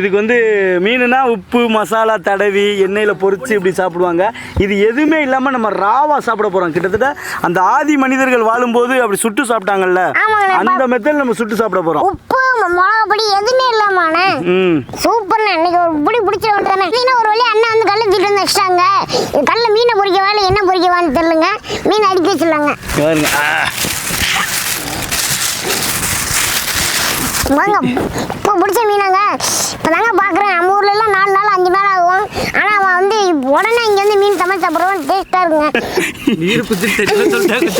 இதுக்கு வந்து மீனுனா உப்பு மசாலா தடவி எண்ணெயில் பொரிச்சு இப்படி சாப்பிடுவாங்க. இது எதுவுமே இல்லாமல் நம்ம ராவா சாப்பிட போகிறோம் கிட்டத்தட்ட அந்த ஆதி மனிதர்கள் வாழும்போது அப்படி சுட்டு சாப்பிட்டாங்கல்ல. அந்த மெத்தட் நம்ம சுட்டு சாப்பிட போகிறோம் உப்பு மிளகா பொடி எதுவுமே இல்லாமாண்ணே. ம். சூப்பர்ண்ணே இன்னைக்கு ஒரு பிடி பிடிச்ச விட்டுறேன் மீனை ஒரு வழி அண்ணன் வந்து கல்ல தூக்கிட்டு வந்து வச்சிட்டாங்க. கல்ல மீனை பொறிக்க வேலை என்ன பொறிக்கவான்னு தெரியலங்க. மீன் அடிக்க வச்சிடலாங்க பாருங்க. வாங்க. இப்போ பிடிச்ச மீனாங்க. இப்போ தாங்க பார்க்குறேன் நம்ம ஊர்ல எல்லாம் நாலு நாள் அஞ்சு நாள் ஆகும். ஆனால் அவன் வந்து உடனே இங்கே வந்து மீன் சமைச்சு சாப்பிட்றோம் டேஸ்ட்டாக இருக்குங்க. நீர் சொல்லிட்டாங்க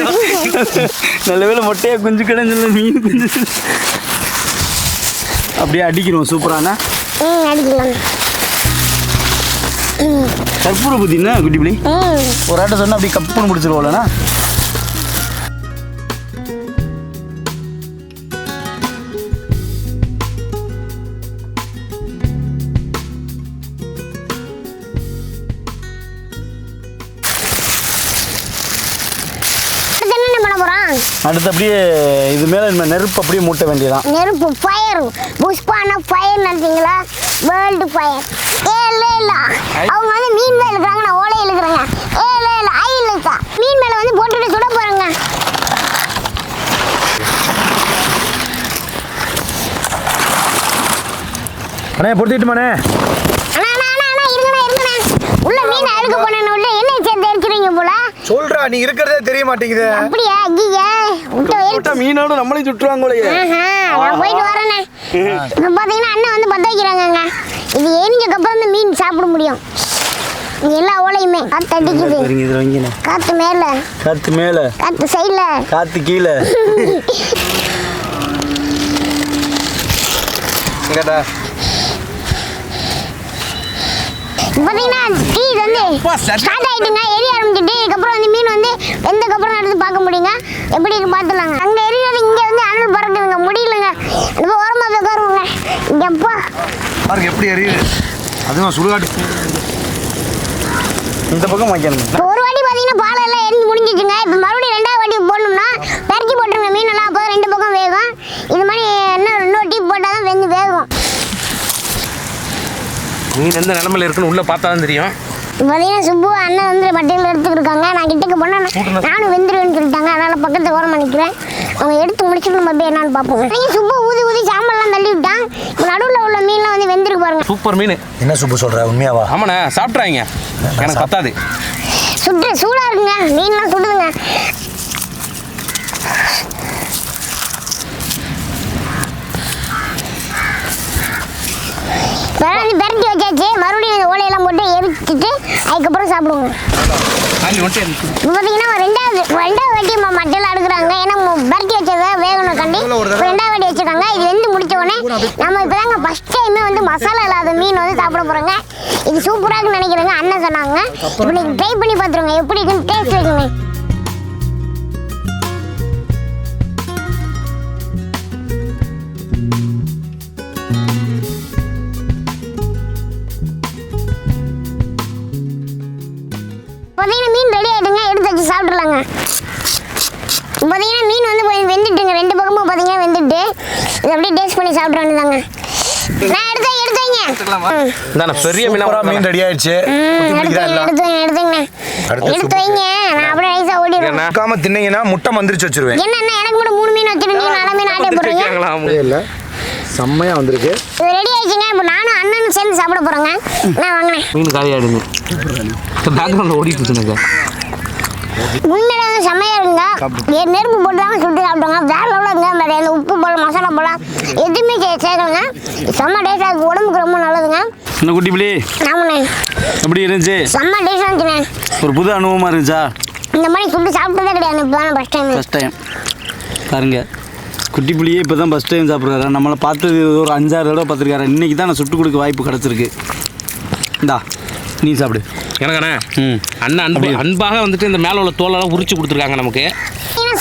நல்ல வேளை மொட்டையா குஞ்சு கிடஞ்சல மீன் குஞ்சு. அப்படியே அடிக்கிறோம். சூப்பரான ம் அடிக்கலாம் கற்பூர புத்தின்னா குட்டி பிள்ளை ஒரு ஆட்ட சொன்னா அப்படியே கப்புன்னு முடிச்சிருவோம்லண்ணா அடுத்து அப்படியே இது மேலே நம்ம நெருப்பு அப்படியே மூட்ட வேண்டியதான் நெருப்பு ஃபயர் புஷ்பான ஃபயர் நினைச்சீங்களா? வேர்ல்டு ஃபயர் ஏ இல்ல இல்ல. அவங்க வந்து மீன் மேல இருக்கிறாங்க நான் ஓலை இழுக்கிறேங்க ஏ இல்ல இல்ல. ஐ இல்லக்கா மீன் மேல வந்து போட்டுட்டு சுட போறேங்க. அண்ணே பொறுத்திட்டுமாண்ணே அண்ணா அண்ணா அண்ணா அண்ணா இருங்கண்ணா இருங்கண்ணா. உள்ள மீன் அழுக்க போனேன்னு உள்ள எண்ணெய் சேர்த்து அடிக்கிறீங்க போல. சொல்றா நீ இருக்கிறதே தெரிய மாட்டேங்குது. அப்படியா? ஐயா விட்டு மீனோட நம்மளையும் சுட்டுருவாங்களே ஆஹா, நான் போயிட்டு வரேண்ணே இப்போ பார்த்தீங்கன்னா அண்ணன் வந்து பத்த வைக்கிறாங்கங்க. இது எரிஞ்சதுக்கு அப்புறம் இந்த மீன் சாப்பிட முடியும்? இங்க எல்லா ஓலையுமே காத்து அடிக்குது. காத்து மேல. காற்று மேலே. காத்து சைடுல காற்று கீழே. இங்கடா பார்த்தீங்கன்னா டீ இது வந்து ஸ்டார்ட் ஆயிட்டுங்க. எரிய ஆரம்பிச்சிட்டு இதுக்கப்புறம் வந்து மீன் வந்து வெந்ததுக்கப்புறம் எடுத்து பார்க்க முடியுங்க எப்படி பார்த்துலாங்க. அங்கே எரியாது இங்கே வந்து அனல் பறக்குதுங்க. முடியலங்க. இப்போ ஓரமாக போய் உட்காருவோங்க. இங்கே அப்பா பாருங்க எப்படி எரியுது. அதுவும் சுடுகாட்டு இந்த பக்கம் வைக்கணும் ஒரு வாட்டி பார்த்தீங்கன்னா பாலை எல்லாம் எரிஞ்சு முடிஞ்சிச்சுங்க. இப்போ மறுபடியும் ரெண்டாவது வாட்டி போடணும்னா பறிச்சு போட்டுருங்க. மீன் எல்லாம் அப்போ ரெண்டு பக்கம் வேகும். இது மாதிரி இன்னும் இன்னொரு டீ போட்டால் தான் வெந்து வேகும். மீன் எந்த நிலமையில இருக்குன்னு உள்ள பார்த்தா தான் தெரியும். இப்போ பார்த்தீங்கன்னா சுப்பு அண்ணன் வந்து பட்டியல் எடுத்துட்டு இருக்காங்க நான் கிட்டக்கு போனால் நானும் வெந்துருவேன்னு சொல்லிட்டாங்க. அதனால் பக்கத்து ஓரமாக நிற்கிறேன் அவங்க எடுத்து முடிச்சுட்டு நம்ம போய் என்னன்னு பார்ப்போம் நீங்கள் சுப்பு ஊதி ஊதி சாம்பல்லாம் தள்ளி விட்டான். இப்போ நடுவில் உள்ள மீன்லாம் வந்து வெந்திருக்கு பாருங்க. சூப்பர் மீன். என்ன சுப்பு சொல்ற? உண்மையாவா? ஆமாண்ணே சாப்பிட்றாங்க எனக்கு பத்தாது. சுட்டு சூடாக இருக்குங்க. மீன்லாம் சுடுதுங்க. விளாண்டு பெரட்டி வச்சாச்சு. மறுபடியும் போட்டு எரிச்சிட்டு அதுக்கப்புறம் சாப்பிடுவோங்க பார்த்தீங்கன்னா ரெண்டாவது ரெண்டாவது வாட்டி மட்டையில் அடுக்குறாங்க ஏன்னா பரட்டி வச்சதை வேகணும் கண்டி. இப்போ ரெண்டாவது வாட்டி வச்சிருக்காங்க. இது வெந்து முடிச்ச உடனே நம்ம இப்போ தாங்க ஃபஸ்ட் டைமே வந்து மசாலா இல்லாத மீன் வந்து சாப்பிட போகிறோங்க இது சூப்பராக நினைக்கிறேங்க. அண்ணன் சொன்னாங்க. இப்போ நீங்கள் ட்ரை பண்ணி பார்த்துருங்க. எப்படி இருக்குன்னு டேஸ்ட் இருக்குங்க பார்த்தீங்கன்னா மீன் ரெடி ஆகிடுங்க எடுத்து வச்சு சாப்பிட்றலாங்க பார்த்தீங்கன்னா மீன் வந்து வெந்துட்டுங்க ரெண்டு பக்கமும் பார்த்தீங்கன்னா வெந்துட்டு இது அப்படியே டேஸ்ட் பண்ணி சாப்பிட்ற வேண்டியதாங்க நான் எடுத்தேன் எடுத்தேங்க. பெரிய மீனா மீன் ரெடி ஆயிடுச்சு. எடுத்து எடுத்துங்க எடுத்துங்க எடுத்து. வைங்க நான் அப்படியே ஐஸா என்ன மறக்காம தின்னீங்கன்னா முட்டை மந்திரிச்சு வச்சிருவேன். என்ன அண்ணா, எனக்கு மட்டும் மூணு மீன் வச்சிருக்கீங்க நாலு மீன் ஆட்டே போடுறீங்க? இல்ல. செம்மையா வந்திருக்கு. இது ரெடி ஆயிடுச்சுங்க. இப்போ நானும் அண்ணனும் சேர்ந்து சாப்பிட போறோங்க. நான் வாங்கினேன் மீன் காலியாயிடுங்க பேக்ரவுண்டில் ஓடிட்டு இருக்குங்க முன்னாடி வந்து செம்மையா இருக்குங்க. ஏ, நெருப்பு போட்டு தான் சுட்டு சாப்பிடுவாங்க வேற இருங்க வேற எந்த உப்பு போல மசாலா போல. எதுவுமே சே- சேர்க்கலங்க செம்ம டேஸ்ட் அது உடம்புக்கு ரொம்ப நல்லதுங்க. என்ன குட்டி பிள்ளை ஆமாண்ணே எப்படி இருந்துச்சு? செம்ம டேஸ்ட் இருந்துச்சுண்ணே ஒரு புது அனுபவமாக இருந்துச்சா? இந்த மாதிரி சுட்டு சாப்பிட்டதே கிடையாது. இப்போ தான் ஃபஸ்ட் டைம் ஃபஸ்ட் டைம் பாருங்க. குட்டி புளியே இப்போ தான் ஃபஸ்ட் டைம் சாப்பிட்றாரு. நம்மளை பார்த்தது ஒரு அஞ்சாறு தடவை பார்த்துருக்காரு. இன்றைக்கி தான் நான் சுட்டு கொடுக்க வாய்ப்பு கிடச்சிருக்கு. இந்தா நீ சாப்பிடு. எனக்கண்ணே ம். அண்ணன் அன்பு அன்பாக வந்துட்டு இந்த மேலே உள்ள தோலெல்லாம் உரிச்சு கொடுத்துருக்காங்க நமக்கு.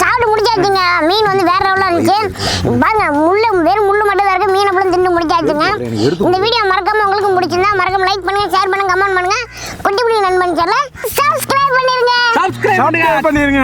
சாப்பிட்டு முடிச்சாச்சுங்க மீன் வந்து வேற லெவலில் இருந்துச்சு பாருங்க முள்ளு வெறும் முள்ளு மட்டும் தான் இருக்கு. மீனை ஃபுல்லும் தின்னு முடிச்சாச்சுங்க இந்த வீடியோ மறக்காம உங்களுக்கு பிடிச்சிருந்தா மறக்காம லைக் பண்ணுங்க ஷேர் பண்ணுங்க கமெண்ட் பண்ணுங்க. குட்டி புடி நண்பன் சொல்ல சப்ஸ்கிரைப் பண்ணிருங்க. சப்ஸ்கிரைப் பண்ணிருங்க.